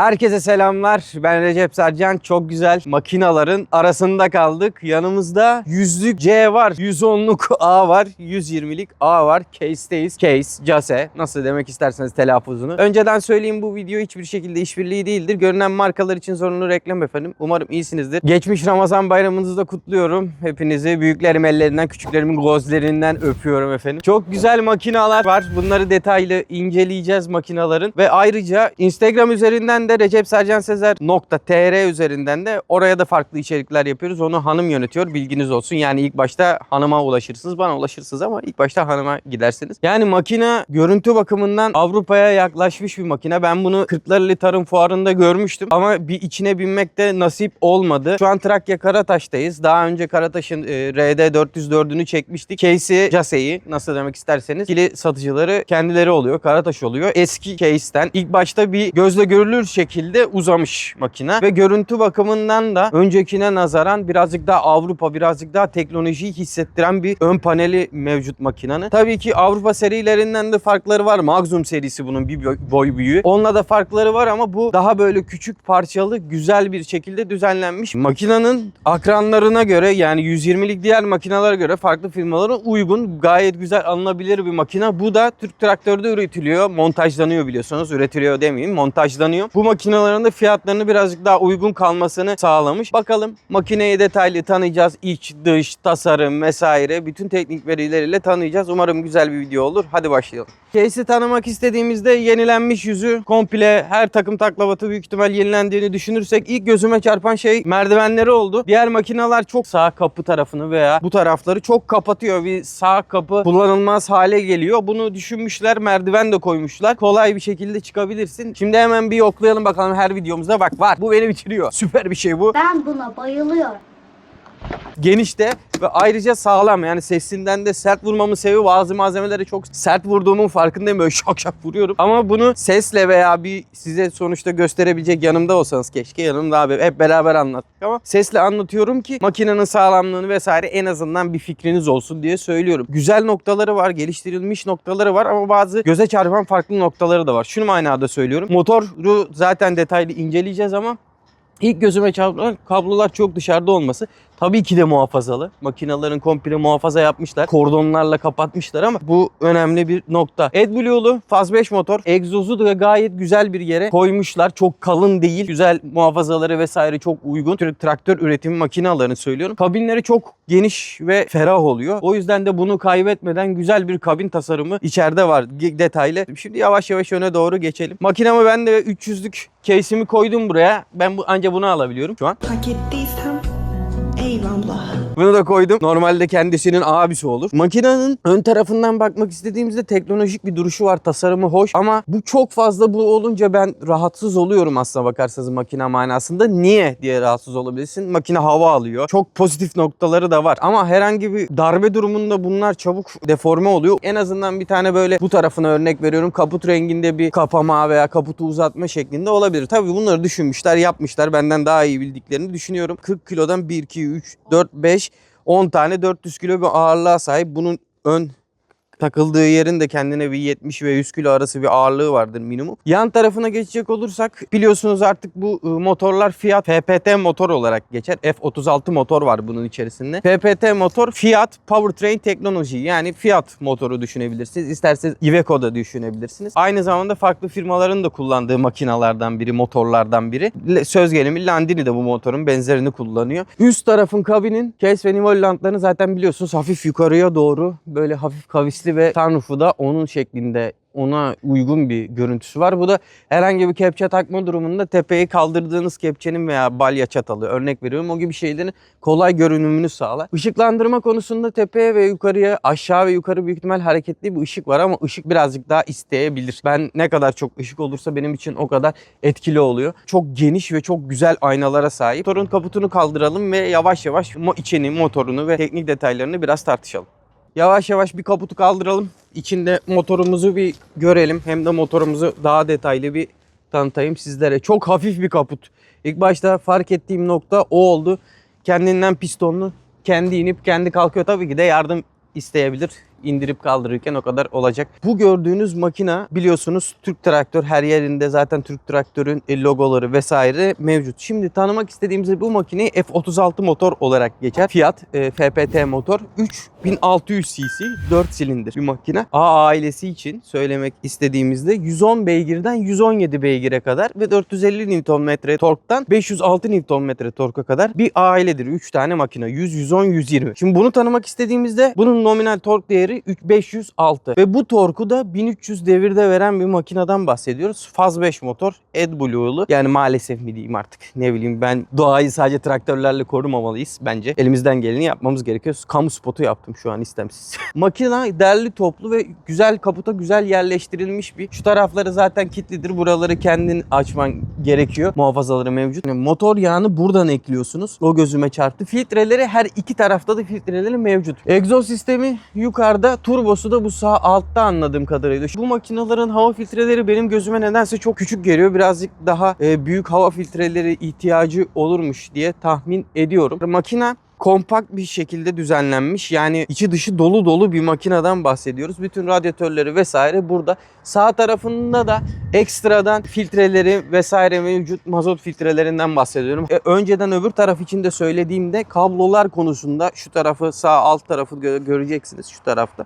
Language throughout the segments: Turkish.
Herkese selamlar. Ben Recep Sercan. Çok güzel makinaların arasında kaldık. Yanımızda yüzlük C var, 110'luk A var, 120'lik A var. Case'teyiz. Case, Case nasıl demek isterseniz telaffuzunu. Önceden söyleyeyim bu video hiçbir şekilde işbirliği değildir. Görünen markalar için zorunlu reklam efendim. Umarım iyisinizdir. Geçmiş Ramazan bayramınızı da kutluyorum. Hepinizi büyüklerim ellerinden, küçüklerimin gözlerinden öpüyorum efendim. Çok güzel makinalar var. Bunları detaylı inceleyeceğiz makinaların. Ve ayrıca Instagram üzerinden de Recep Sercan Sezer .tr üzerinden de oraya da farklı içerikler yapıyoruz. Onu hanım yönetiyor. Bilginiz olsun. Yani ilk başta hanıma ulaşırsınız. Bana ulaşırsınız ama ilk başta hanıma gidersiniz. Yani makine görüntü bakımından Avrupa'ya yaklaşmış bir makine. Ben bunu Kırklareli Tarım Fuarı'nda görmüştüm. Ama bir içine binmek de nasip olmadı. Şu an Trakya Karataş'tayız. Daha önce Karataş'ın e, RD 404'ünü çekmiştik. Case'i, Jase'yi nasıl demek isterseniz. İkili satıcıları kendileri oluyor. Karataş oluyor. Eski case'ten ilk başta bir gözle görülür şekilde uzamış makine. Ve görüntü bakımından da öncekine nazaran birazcık daha Avrupa, birazcık daha teknolojiyi hissettiren bir ön paneli mevcut makinenin. Tabii ki Avrupa serilerinden de farkları var. Magnum serisi bunun bir boy- büyüğü. Onunla da farkları var ama bu daha böyle küçük parçalı güzel bir şekilde düzenlenmiş. Makinenin akranlarına göre yani 120'lik diğer makinelere göre farklı firmalara uygun gayet güzel alınabilir bir makine. Bu da Türk traktörde üretiliyor. Montajlanıyor biliyorsunuz. Üretiliyor demeyeyim. Montajlanıyor. Bu makinelerin de fiyatlarını birazcık daha uygun kalmasını sağlamış. Bakalım makineyi detaylı tanıyacağız. İç, dış, tasarım vesaire bütün teknik verileriyle tanıyacağız. Umarım güzel bir video olur. Hadi başlayalım. Case'i tanımak istediğimizde yenilenmiş yüzü komple her takım taklavatı büyük ihtimal yenilendiğini düşünürsek ilk gözüme çarpan şey merdivenleri oldu. Diğer makineler çok sağ kapı tarafını veya bu tarafları çok kapatıyor. Bir sağ kapı kullanılmaz hale geliyor. Bunu düşünmüşler merdiven de koymuşlar. Kolay bir şekilde çıkabilirsin. Şimdi hemen bir yoklayalım bakalım her videomuzda. Bak var. Bu beni bitiriyor. Süper bir şey bu. Ben buna bayılıyorum. Geniş de ve ayrıca sağlam. Yani sesinden de sert vurmamın sebebi bazı malzemelere çok sert vurduğumun farkındayım. Böyle şak şak vuruyorum. Ama bunu sesle veya bir size sonuçta gösterebilecek yanımda olsanız keşke yanımda abi hep beraber anlattık ama sesle anlatıyorum ki makinenin sağlamlığını vesaire en azından bir fikriniz olsun diye söylüyorum. Güzel noktaları var, geliştirilmiş noktaları var ama bazı göze çarpan farklı noktaları da var. Şunu manada söylüyorum. Motoru zaten detaylı inceleyeceğiz ama İlk gözüme çarpan kablolar çok dışarıda olması. Tabii ki de muhafazalı. Makinaların komple muhafaza yapmışlar. Kordonlarla kapatmışlar ama bu önemli bir nokta. AdBlue'lu faz 5 motor. Egzozu da gayet güzel bir yere koymuşlar. Çok kalın değil. Güzel muhafazaları vesaire çok uygun. Traktör üretimi makinalarını söylüyorum. Kabinleri çok geniş ve ferah oluyor. O yüzden de bunu kaybetmeden güzel bir kabin tasarımı içeride var. Detaylı. Şimdi yavaş yavaş öne doğru geçelim. Makinamı ben de 300'lük case'imi koydum buraya. Ben bu anca bunu alabiliyorum şu an. Hak ettiysem eyvallah. Bunu da koydum. Normalde kendisinin abisi olur. Makinenin ön tarafından bakmak istediğimizde teknolojik bir duruşu var. Tasarımı hoş. Ama bu çok fazla bu olunca ben rahatsız oluyorum aslına bakarsanız makine manasında. Niye diye rahatsız olabilirsin. Makine hava alıyor. Çok pozitif noktaları da var. Ama herhangi bir darbe durumunda bunlar çabuk deforme oluyor. En azından bir tane böyle bu tarafına örnek veriyorum. Kaput renginde bir kapama veya kaputu uzatma şeklinde olabilir. Tabii bunları düşünmüşler, yapmışlar. Benden daha iyi bildiklerini düşünüyorum. 40 kilodan 1, 2, 3, 4, 5 10 tane 400 kilo bir ağırlığa sahip. Bunun ön takıldığı yerin de kendine bir 70 ve 100 kilo arası bir ağırlığı vardır minimum. Yan tarafına geçecek olursak biliyorsunuz artık bu ıı, motorlar Fiat PPT motor olarak geçer. F36 motor var bunun içerisinde. PPT motor Fiat Powertrain Technology yani Fiat motoru düşünebilirsiniz. İsterseniz Iveco da düşünebilirsiniz. Aynı zamanda farklı firmaların da kullandığı makinalardan biri, motorlardan biri. Söz gelimi Landini de bu motorun benzerini kullanıyor. Üst tarafın kabinin case ve nivel lantlarını zaten biliyorsunuz hafif yukarıya doğru böyle hafif kavisli ve sunroofu da onun şeklinde ona uygun bir görüntüsü var. Bu da herhangi bir kepçe takma durumunda tepeyi kaldırdığınız kepçenin veya balya çatalı örnek veriyorum o gibi şeylerin kolay görünümünü sağlar. Işıklandırma konusunda tepeye ve yukarıya aşağı ve yukarı büyük ihtimal hareketli bir ışık var ama ışık birazcık daha isteyebilir. Ben ne kadar çok ışık olursa benim için o kadar etkili oluyor. Çok geniş ve çok güzel aynalara sahip. Motorun kaputunu kaldıralım ve yavaş yavaş içini, motorunu ve teknik detaylarını biraz tartışalım. Yavaş yavaş bir kaputu kaldıralım. İçinde motorumuzu bir görelim. Hem de motorumuzu daha detaylı bir tanıtayım sizlere. Çok hafif bir kaput. İlk başta fark ettiğim nokta o oldu. Kendinden pistonlu. Kendi inip kendi kalkıyor. Tabii ki de yardım isteyebilir. İndirip kaldırırken o kadar olacak. Bu gördüğünüz makina biliyorsunuz Türk Traktör her yerinde zaten Türk Traktör'ün e, logoları vesaire mevcut. Şimdi tanımak istediğimizde bu makineyi F36 motor olarak geçer. Fiat e, FPT motor 3600 cc 4 silindir bir makine. A ailesi için söylemek istediğimizde 110 beygirden 117 beygire kadar ve 450 Nm torktan 506 Nm torka kadar bir ailedir. 3 tane makine 100, 110, 120. Şimdi bunu tanımak istediğimizde bunun nominal tork değeri 3 506 ve bu torku da 1300 devirde veren bir makineden bahsediyoruz. Faz 5 motor AdBlue'lu yani maalesef mi diyeyim artık ne bileyim ben doğayı sadece traktörlerle korumamalıyız bence. Elimizden geleni yapmamız gerekiyor. Kamu spotu yaptım şu an istemsiz. Makine derli toplu ve güzel kaputa güzel yerleştirilmiş bir. Şu tarafları zaten kilitlidir. Buraları kendin açman gerekiyor. Muhafazaları mevcut. Yani motor yağını buradan ekliyorsunuz. O gözüme çarptı. Filtreleri her iki tarafta da filtreleri mevcut. Egzoz sistemi yukarıda. Turbosu da bu sağ altta anladığım kadarıyla. Bu makinelerin hava filtreleri benim gözüme nedense çok küçük geliyor. Birazcık daha e, büyük hava filtreleri ihtiyacı olurmuş diye tahmin ediyorum. Makine kompakt bir şekilde düzenlenmiş. Yani içi dışı dolu dolu bir makineden bahsediyoruz. Bütün radyatörleri vesaire burada. Sağ tarafında da ekstradan filtreleri vesaire mevcut mazot filtrelerinden bahsediyorum. E, önceden öbür taraf için de söylediğimde kablolar konusunda şu tarafı sağ alt tarafı gö- göreceksiniz şu tarafta.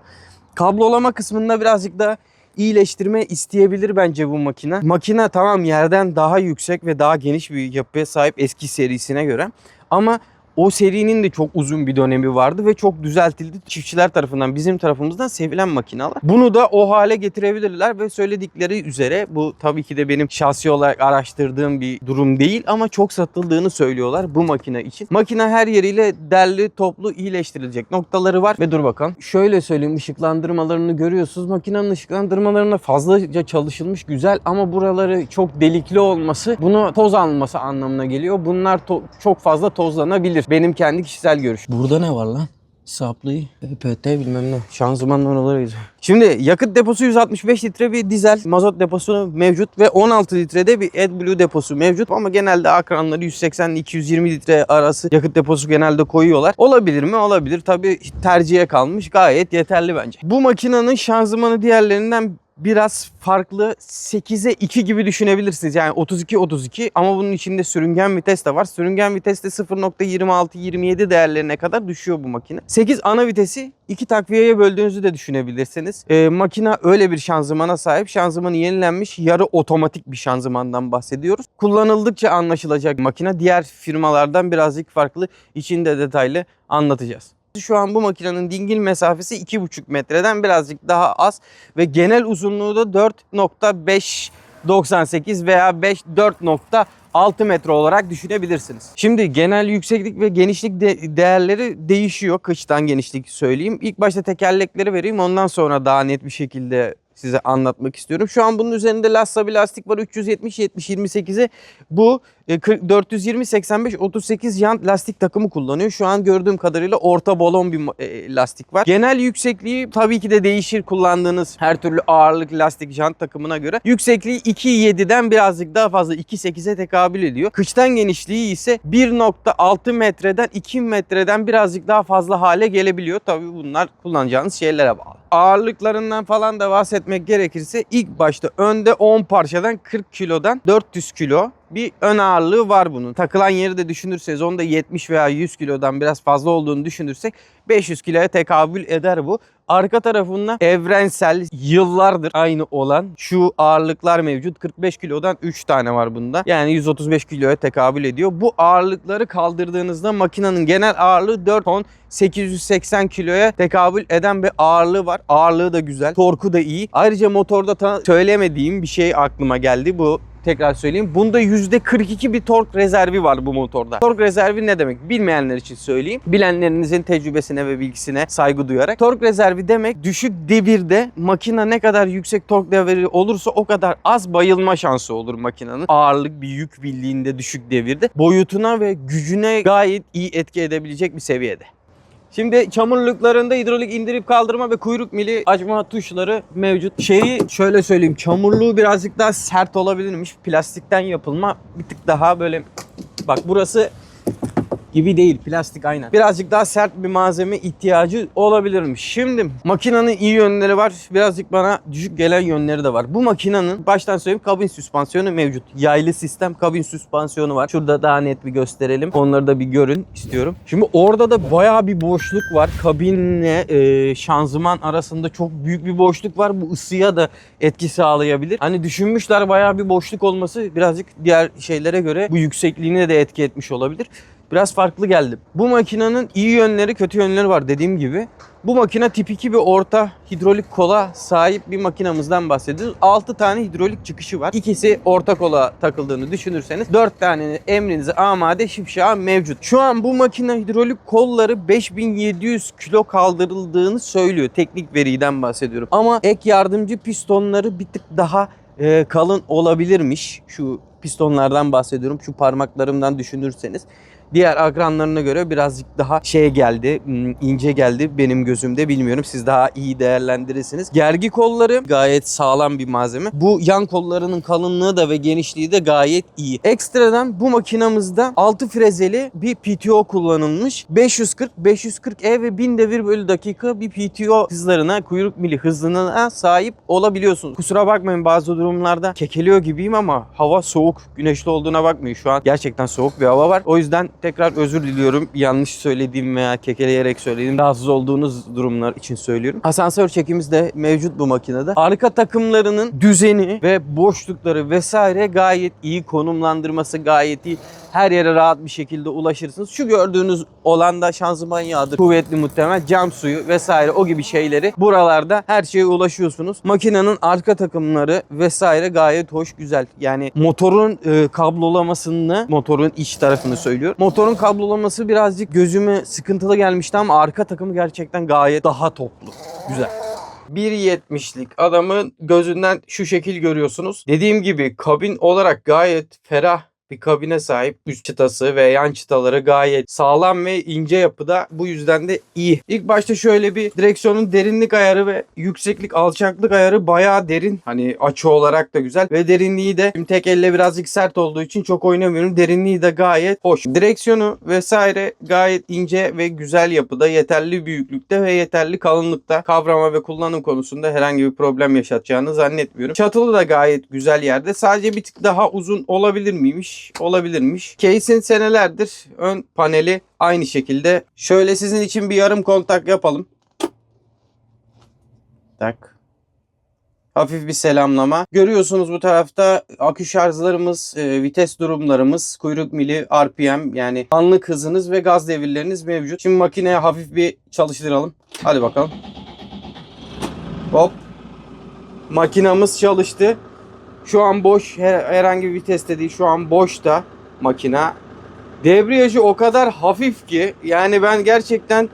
Kablolama kısmında birazcık da iyileştirme isteyebilir bence bu makine. Makine tamam yerden daha yüksek ve daha geniş bir yapıya sahip eski serisine göre. Ama o serinin de çok uzun bir dönemi vardı ve çok düzeltildi. Çiftçiler tarafından bizim tarafımızdan sevilen makineler. Bunu da o hale getirebilirler ve söyledikleri üzere bu tabii ki de benim şahsi olarak araştırdığım bir durum değil ama çok satıldığını söylüyorlar bu makine için. Makine her yeriyle derli toplu iyileştirilecek noktaları var ve dur bakalım. Şöyle söyleyeyim ışıklandırmalarını görüyorsunuz. Makinenin ışıklandırmalarına fazlaca çalışılmış güzel ama buraları çok delikli olması bunu toz alması anlamına geliyor. Bunlar çok fazla tozlanabilir. Benim kendi kişisel görüşüm. Burada ne var lan? Saplı, EPT bilmem ne. Şanzımanın oralarıydı. Şimdi yakıt deposu 165 litre bir dizel mazot deposu mevcut ve 16 litrede bir AdBlue deposu mevcut ama genelde akranları 180 ile 220 litre arası yakıt deposu genelde koyuyorlar. Olabilir mi? Olabilir. Tabii tercihe kalmış. Gayet yeterli bence. Bu makinenin şanzımanı diğerlerinden biraz farklı 8'e 2 gibi düşünebilirsiniz. Yani 32-32 ama bunun içinde sürüngen vites de var. Sürüngen vites de 0.26-27 değerlerine kadar düşüyor bu makine. 8 ana vitesi iki takviyeye böldüğünüzü de düşünebilirsiniz. Ee, makine öyle bir şanzımana sahip. Şanzımanı yenilenmiş yarı otomatik bir şanzımandan bahsediyoruz. Kullanıldıkça anlaşılacak makine. Diğer firmalardan birazcık farklı. İçinde detaylı anlatacağız. Şu an bu makinenin dingil mesafesi 2,5 metreden birazcık daha az ve genel uzunluğu da 4.598 veya 5 4.6 metre olarak düşünebilirsiniz. Şimdi genel yükseklik ve genişlik de- değerleri değişiyor. Kıçtan genişlik söyleyeyim. İlk başta tekerlekleri vereyim ondan sonra daha net bir şekilde size anlatmak istiyorum. Şu an bunun üzerinde Lassa bir lastik var 370 70 28'e bu e, 40 420 85 38 jant lastik takımı kullanıyor. Şu an gördüğüm kadarıyla orta bolon bir ma- e, lastik var. Genel yüksekliği tabii ki de değişir kullandığınız her türlü ağırlık lastik jant takımına göre. Yüksekliği 2.7'den birazcık daha fazla 2.8'e tekabül ediyor. Kıçtan genişliği ise 1.6 metreden 2 metreden birazcık daha fazla hale gelebiliyor. Tabii bunlar kullanacağınız şeylere bağlı. Ağırlıklarından falan da bahsetmek gerekirse ilk başta önde 10 parçadan 40 kilodan 400 kilo bir ön ağırlığı var bunun. Takılan yeri de düşünürseniz onda 70 veya 100 kilodan biraz fazla olduğunu düşünürsek 500 kiloya tekabül eder bu. Arka tarafında evrensel yıllardır aynı olan şu ağırlıklar mevcut. 45 kilodan 3 tane var bunda. Yani 135 kiloya tekabül ediyor. Bu ağırlıkları kaldırdığınızda makinenin genel ağırlığı 4 ton 880 kiloya tekabül eden bir ağırlığı var. Ağırlığı da güzel. Torku da iyi. Ayrıca motorda söylemediğim bir şey aklıma geldi. Bu tekrar söyleyeyim. Bunda %42 bir tork rezervi var bu motorda. Tork rezervi ne demek? Bilmeyenler için söyleyeyim. Bilenlerinizin tecrübesine ve bilgisine saygı duyarak. Tork rezervi demek düşük devirde makine ne kadar yüksek tork devri olursa o kadar az bayılma şansı olur makinenin. Ağırlık bir yük bildiğinde düşük devirde. Boyutuna ve gücüne gayet iyi etki edebilecek bir seviyede. Şimdi çamurluklarında hidrolik indirip kaldırma ve kuyruk mili açma tuşları mevcut. Şeyi şöyle söyleyeyim. Çamurluğu birazcık daha sert olabilirmiş. Plastikten yapılma bir tık daha böyle bak burası gibi değil. Plastik aynen. Birazcık daha sert bir malzeme ihtiyacı olabilirmiş. Şimdi makinenin iyi yönleri var. Birazcık bana düşük gelen yönleri de var. Bu makinenin baştan söyleyeyim kabin süspansiyonu mevcut. Yaylı sistem kabin süspansiyonu var. Şurada daha net bir gösterelim. Onları da bir görün istiyorum. Şimdi orada da bayağı bir boşluk var. Kabinle e, şanzıman arasında çok büyük bir boşluk var. Bu ısıya da etki sağlayabilir. Hani düşünmüşler bayağı bir boşluk olması birazcık diğer şeylere göre bu yüksekliğine de etki etmiş olabilir. Biraz farklı geldi. Bu makinenin iyi yönleri kötü yönleri var dediğim gibi. Bu makine tip 2 bir orta hidrolik kola sahip bir makinamızdan bahsediyoruz. 6 tane hidrolik çıkışı var. İkisi orta kola takıldığını düşünürseniz 4 tane emrinize amade şipşağı mevcut. Şu an bu makine hidrolik kolları 5700 kilo kaldırıldığını söylüyor. Teknik veriden bahsediyorum. Ama ek yardımcı pistonları bir tık daha e, kalın olabilirmiş. Şu pistonlardan bahsediyorum. Şu parmaklarımdan düşünürseniz. Diğer akranlarına göre birazcık daha şey geldi, hmm, ince geldi benim gözümde bilmiyorum. Siz daha iyi değerlendirirsiniz. Gergi kolları gayet sağlam bir malzeme. Bu yan kollarının kalınlığı da ve genişliği de gayet iyi. Ekstradan bu makinamızda 6 frezeli bir PTO kullanılmış. 540, 540E ve 1000 devir bölü dakika bir PTO hızlarına, kuyruk mili hızına sahip olabiliyorsunuz. Kusura bakmayın bazı durumlarda kekeliyor gibiyim ama hava soğuk, güneşli olduğuna bakmayın. Şu an gerçekten soğuk bir hava var. O yüzden tekrar özür diliyorum. Yanlış söylediğim veya kekeleyerek söylediğim rahatsız olduğunuz durumlar için söylüyorum. Asansör çekimiz de mevcut bu makinede. Arka takımlarının düzeni ve boşlukları vesaire gayet iyi. Konumlandırması gayet iyi. Her yere rahat bir şekilde ulaşırsınız. Şu gördüğünüz olan da şanzıman yağıdır. Kuvvetli muhtemel cam suyu vesaire o gibi şeyleri buralarda her şeye ulaşıyorsunuz. Makinenin arka takımları vesaire gayet hoş güzel. Yani motorun e, kablolamasını, motorun iç tarafını söylüyorum. Motorun kablolaması birazcık gözüme sıkıntılı gelmişti ama arka takımı gerçekten gayet daha toplu. Güzel. 1.70'lik adamın gözünden şu şekil görüyorsunuz. Dediğim gibi kabin olarak gayet ferah bir kabine sahip. Üst çıtası ve yan çıtaları gayet sağlam ve ince yapıda. Bu yüzden de iyi. İlk başta şöyle bir direksiyonun derinlik ayarı ve yükseklik alçaklık ayarı bayağı derin. Hani açı olarak da güzel ve derinliği de şimdi tek elle birazcık sert olduğu için çok oynamıyorum. Derinliği de gayet hoş. Direksiyonu vesaire gayet ince ve güzel yapıda. Yeterli büyüklükte ve yeterli kalınlıkta. Kavrama ve kullanım konusunda herhangi bir problem yaşatacağını zannetmiyorum. Çatılı da gayet güzel yerde. Sadece bir tık daha uzun olabilir miymiş? Olabilirmiş. Case'in senelerdir ön paneli aynı şekilde. Şöyle sizin için bir yarım kontak yapalım. Tak. Hafif bir selamlama. Görüyorsunuz bu tarafta akü şarjlarımız, e, vites durumlarımız, kuyruk mili, RPM yani anlık hızınız ve gaz devirleriniz mevcut. Şimdi makineye hafif bir çalıştıralım. Hadi bakalım. Hop. Makinamız çalıştı. Şu an boş. Her, herhangi bir viteste değil. Şu an boşta makina. Debriyajı o kadar hafif ki yani ben gerçekten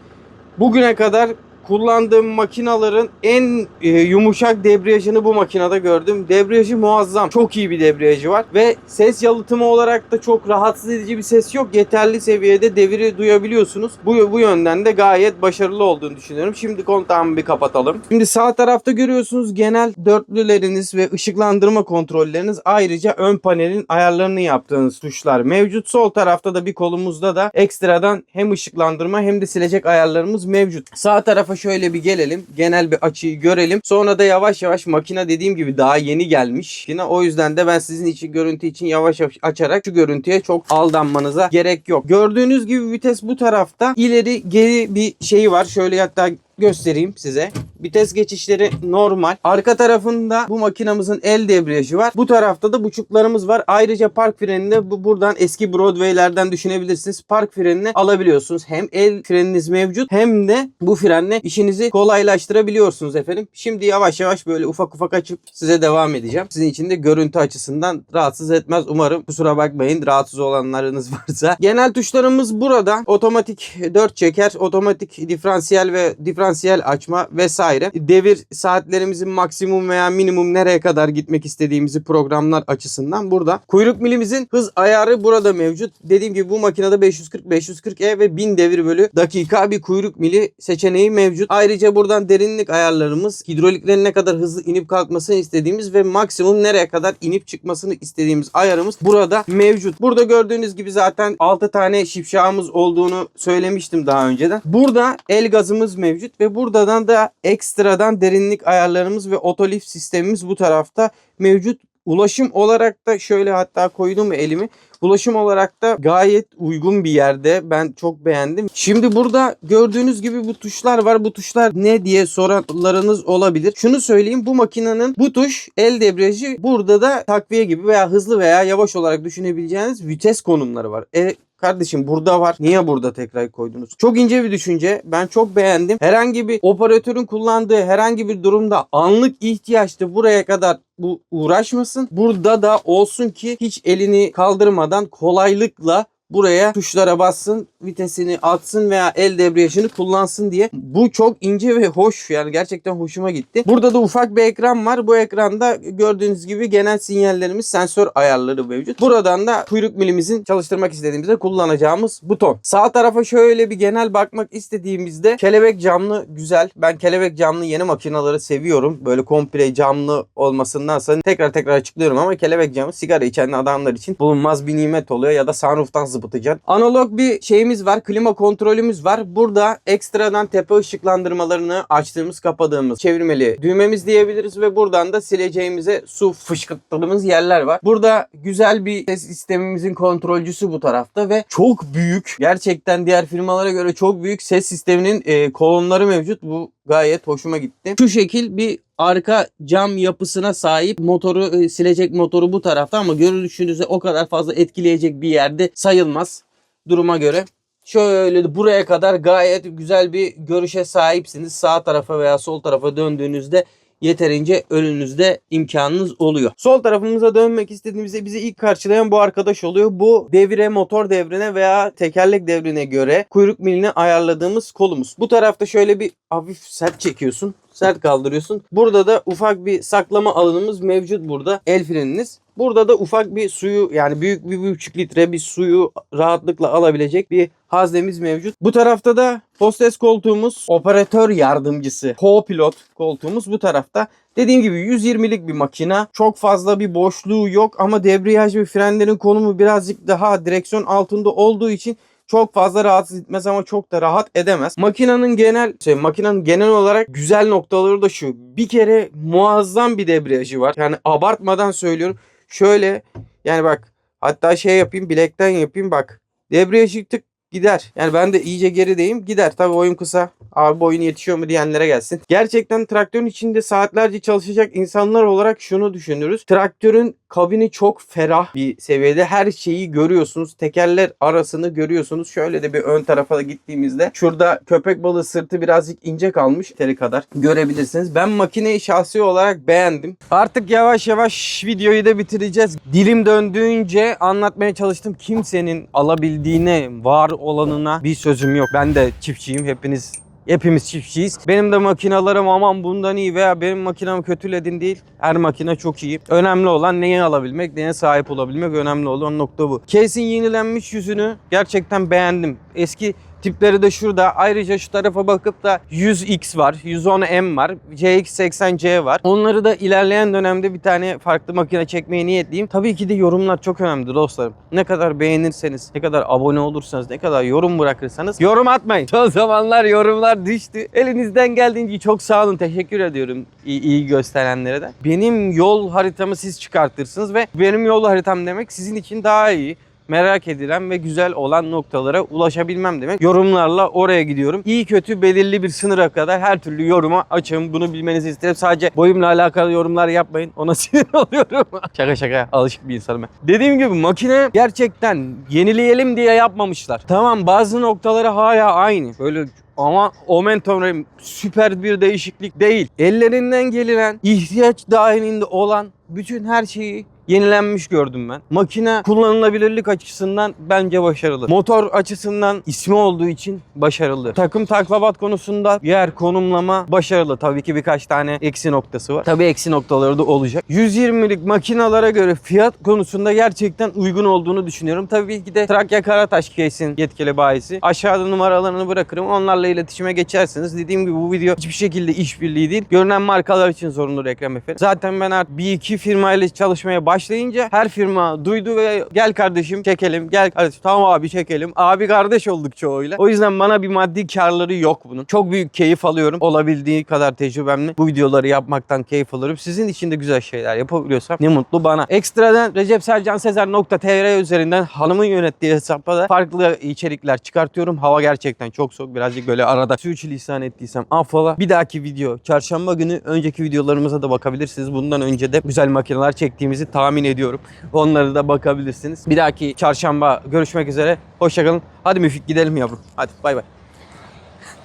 bugüne kadar kullandığım makinaların en e, yumuşak debriyajını bu makinede gördüm. Debriyajı muazzam. Çok iyi bir debriyajı var. Ve ses yalıtımı olarak da çok rahatsız edici bir ses yok. Yeterli seviyede deviri duyabiliyorsunuz. Bu, bu yönden de gayet başarılı olduğunu düşünüyorum. Şimdi kontağımı bir kapatalım. Şimdi sağ tarafta görüyorsunuz genel dörtlüleriniz ve ışıklandırma kontrolleriniz. Ayrıca ön panelin ayarlarını yaptığınız tuşlar mevcut. Sol tarafta da bir kolumuzda da ekstradan hem ışıklandırma hem de silecek ayarlarımız mevcut. Sağ tarafa şöyle bir gelelim. Genel bir açıyı görelim. Sonra da yavaş yavaş makine dediğim gibi daha yeni gelmiş. Yine o yüzden de ben sizin için görüntü için yavaş yavaş açarak şu görüntüye çok aldanmanıza gerek yok. Gördüğünüz gibi vites bu tarafta. İleri geri bir şeyi var. Şöyle hatta göstereyim size. Vites geçişleri normal. Arka tarafında bu makinamızın el debriyajı var. Bu tarafta da buçuklarımız var. Ayrıca park frenini bu buradan eski Broadway'lerden düşünebilirsiniz. Park frenini alabiliyorsunuz. Hem el freniniz mevcut hem de bu frenle işinizi kolaylaştırabiliyorsunuz efendim. Şimdi yavaş yavaş böyle ufak ufak açıp size devam edeceğim. Sizin için de görüntü açısından rahatsız etmez umarım. Kusura bakmayın rahatsız olanlarınız varsa. Genel tuşlarımız burada. Otomatik 4 çeker, otomatik diferansiyel ve diferansiyel diferansiyel açma vesaire. Devir saatlerimizin maksimum veya minimum nereye kadar gitmek istediğimizi programlar açısından burada. Kuyruk milimizin hız ayarı burada mevcut. Dediğim gibi bu makinede 540 540E ve 1000 devir bölü dakika bir kuyruk mili seçeneği mevcut. Ayrıca buradan derinlik ayarlarımız, hidroliklerin ne kadar hızlı inip kalkmasını istediğimiz ve maksimum nereye kadar inip çıkmasını istediğimiz ayarımız burada mevcut. Burada gördüğünüz gibi zaten 6 tane şifşağımız olduğunu söylemiştim daha önceden. Burada el gazımız mevcut ve buradan da ekstradan derinlik ayarlarımız ve otolift sistemimiz bu tarafta mevcut. Ulaşım olarak da şöyle hatta koydum elimi. Ulaşım olarak da gayet uygun bir yerde. Ben çok beğendim. Şimdi burada gördüğünüz gibi bu tuşlar var. Bu tuşlar ne diye sorularınız olabilir. Şunu söyleyeyim. Bu makinenin bu tuş el debriyajı burada da takviye gibi veya hızlı veya yavaş olarak düşünebileceğiniz vites konumları var. E Kardeşim burada var. Niye burada tekrar koydunuz? Çok ince bir düşünce. Ben çok beğendim. Herhangi bir operatörün kullandığı herhangi bir durumda anlık ihtiyaçta buraya kadar bu uğraşmasın. Burada da olsun ki hiç elini kaldırmadan kolaylıkla buraya tuşlara bassın, vitesini atsın veya el debriyajını kullansın diye. Bu çok ince ve hoş yani gerçekten hoşuma gitti. Burada da ufak bir ekran var. Bu ekranda gördüğünüz gibi genel sinyallerimiz sensör ayarları mevcut. Buradan da kuyruk milimizin çalıştırmak istediğimizde kullanacağımız buton. Sağ tarafa şöyle bir genel bakmak istediğimizde kelebek camlı güzel. Ben kelebek camlı yeni makinaları seviyorum. Böyle komple camlı olmasındansa tekrar tekrar açıklıyorum ama kelebek camı sigara içen adamlar için bulunmaz bir nimet oluyor ya da sunroof'tan zıbıtacaksın. Analog bir şeyimiz var. Klima kontrolümüz var. Burada ekstradan tepe ışıklandırmalarını açtığımız kapadığımız çevirmeli düğmemiz diyebiliriz ve buradan da sileceğimize su fışkırttığımız yerler var. Burada güzel bir ses sistemimizin kontrolcüsü bu tarafta ve çok büyük gerçekten diğer firmalara göre çok büyük ses sisteminin e, kolonları mevcut. Bu gayet hoşuma gitti. Şu şekil bir arka cam yapısına sahip motoru e, silecek motoru bu tarafta ama görünüşünüze o kadar fazla etkileyecek bir yerde sayılmaz duruma göre. Şöyle buraya kadar gayet güzel bir görüşe sahipsiniz. Sağ tarafa veya sol tarafa döndüğünüzde yeterince önünüzde imkanınız oluyor. Sol tarafımıza dönmek istediğimizde bizi ilk karşılayan bu arkadaş oluyor. Bu devire, motor devrine veya tekerlek devrine göre kuyruk milini ayarladığımız kolumuz. Bu tarafta şöyle bir hafif sert çekiyorsun. Sert kaldırıyorsun. Burada da ufak bir saklama alanımız mevcut burada. El freniniz. Burada da ufak bir suyu yani büyük bir buçuk litre bir suyu rahatlıkla alabilecek bir haznemiz mevcut. Bu tarafta da hostes koltuğumuz, operatör yardımcısı, co-pilot koltuğumuz bu tarafta. Dediğim gibi 120'lik bir makina. Çok fazla bir boşluğu yok ama debriyaj ve frenlerin konumu birazcık daha direksiyon altında olduğu için çok fazla rahatsız etmez ama çok da rahat edemez. Makinenin genel şey makinenin genel olarak güzel noktaları da şu. Bir kere muazzam bir debriyajı var. Yani abartmadan söylüyorum. Şöyle yani bak hatta şey yapayım bilekten yapayım bak. Debriyajı tık gider. Yani ben de iyice gerideyim gider. Tabii boyum kısa. Abi boyun yetişiyor mu diyenlere gelsin. Gerçekten traktörün içinde saatlerce çalışacak insanlar olarak şunu düşünürüz. Traktörün kabini çok ferah bir seviyede. Her şeyi görüyorsunuz. Tekerler arasını görüyorsunuz. Şöyle de bir ön tarafa da gittiğimizde şurada köpek balığı sırtı birazcık ince kalmış. Teri kadar görebilirsiniz. Ben makineyi şahsi olarak beğendim. Artık yavaş yavaş videoyu da bitireceğiz. Dilim döndüğünce anlatmaya çalıştım. Kimsenin alabildiğine, var olanına bir sözüm yok. Ben de çiftçiyim. Hepiniz Hepimiz çiftçiyiz. Benim de makinalarım aman bundan iyi veya benim makinamı kötüledin değil. Her makine çok iyi. Önemli olan neyi alabilmek, neye sahip olabilmek önemli olan nokta bu. Case'in yenilenmiş yüzünü gerçekten beğendim. Eski tipleri de şurada. Ayrıca şu tarafa bakıp da 100X var, 110M var, CX80C var. Onları da ilerleyen dönemde bir tane farklı makine çekmeye niyetliyim. Tabii ki de yorumlar çok önemli dostlarım. Ne kadar beğenirseniz, ne kadar abone olursanız, ne kadar yorum bırakırsanız yorum atmayın. Son zamanlar yorumlar düştü. Elinizden geldiğince çok sağ olun. Teşekkür ediyorum iyi, iyi gösterenlere de. Benim yol haritamı siz çıkartırsınız ve benim yol haritam demek sizin için daha iyi merak edilen ve güzel olan noktalara ulaşabilmem demek. Yorumlarla oraya gidiyorum. İyi kötü belirli bir sınıra kadar her türlü yoruma açığım. Bunu bilmenizi isterim. Sadece boyumla alakalı yorumlar yapmayın. Ona sinir oluyorum. şaka şaka. Alışık bir insanım ben. Dediğim gibi makine gerçekten yenileyelim diye yapmamışlar. Tamam bazı noktaları hala aynı. Böyle ama momentum süper bir değişiklik değil. Ellerinden gelinen ihtiyaç dahilinde olan bütün her şeyi yenilenmiş gördüm ben. Makine kullanılabilirlik açısından bence başarılı. Motor açısından ismi olduğu için başarılı. Takım taklavat konusunda yer konumlama başarılı. Tabii ki birkaç tane eksi noktası var. Tabii eksi noktaları da olacak. 120'lik makinalara göre fiyat konusunda gerçekten uygun olduğunu düşünüyorum. Tabii ki de Trakya Karataş Case'in yetkili bayisi. Aşağıda numaralarını bırakırım. Onlarla iletişime geçersiniz. Dediğim gibi bu video hiçbir şekilde işbirliği değil. Görünen markalar için sorunlu reklam efendim. Zaten ben artık bir iki firmayla çalışmaya başlayınca her firma duydu ve gel kardeşim çekelim. Gel kardeşim tamam abi çekelim. Abi kardeş olduk çoğuyla. O yüzden bana bir maddi karları yok bunun. Çok büyük keyif alıyorum. Olabildiği kadar tecrübemle bu videoları yapmaktan keyif alıyorum. Sizin için de güzel şeyler yapabiliyorsam ne mutlu bana. Ekstradan recepsercansezer.tr üzerinden hanımın yönettiği hesapta da farklı içerikler çıkartıyorum. Hava gerçekten çok soğuk. Birazcık böyle arada sürçülisan ettiysem affola. Bir dahaki video çarşamba günü önceki videolarımıza da bakabilirsiniz. Bundan önce de güzel makineler çektiğimizi tahmin ediyorum. Onlara da bakabilirsiniz. Bir dahaki çarşamba görüşmek üzere. Hoşçakalın. Hadi Müfik gidelim yavrum. Hadi bay bay.